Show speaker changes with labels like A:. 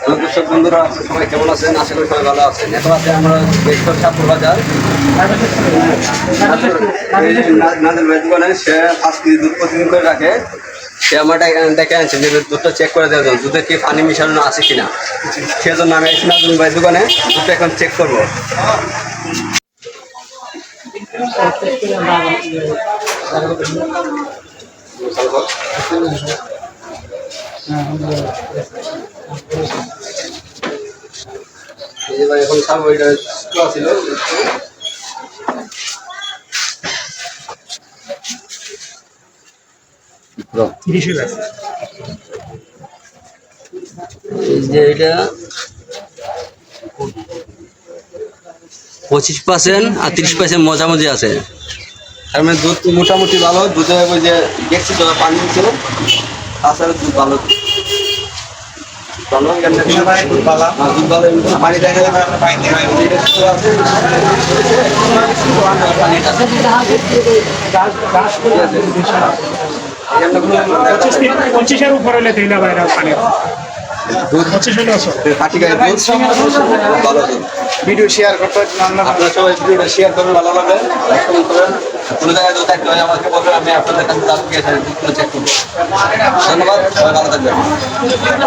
A: Hello বন্ধুরা, সবাই কেমন আছেন? আশা করি সবাই ভালো আছেন। এখন আছে আমরা বেশকর বাজার। সে দুধ প্রতিদিন করে রাখে। সে আমার দেখে আনছে যে দুধটা চেক করে দেওয়ার জন্য। দুধে কি পানি মিশানো আছে কিনা? সেজন্য আমি এসে নাজুল ভাই দোকানে। দুধটা এখন চেক করব। এই যে এখন সারবো এটা খোলা ছিল যে এটা পঁচিশ পার্সেন্ট আর তিরিশ পার্সেন্ট মজামজি আছে। তার মানে দুধ মোটামুটি ভালো দুধে ওই যে দেখছি পানি দিচ্ছে তাছাড়া দুধ ভালো ভালো কেন হ্যাঁ, দুধ ভালো
B: পঁচিশের উপরে হলে দিলে বাইরে পানি। ভিডিও শেয়ার করতে
A: আপনারা সবাই ভিডিওটা শেয়ার করবেন, ভালো লাগবে। কোনো জায়গায় আমাকে বলবেন, আমি আপনাদের কাছে ধন্যবাদ ভালো থাকবেন।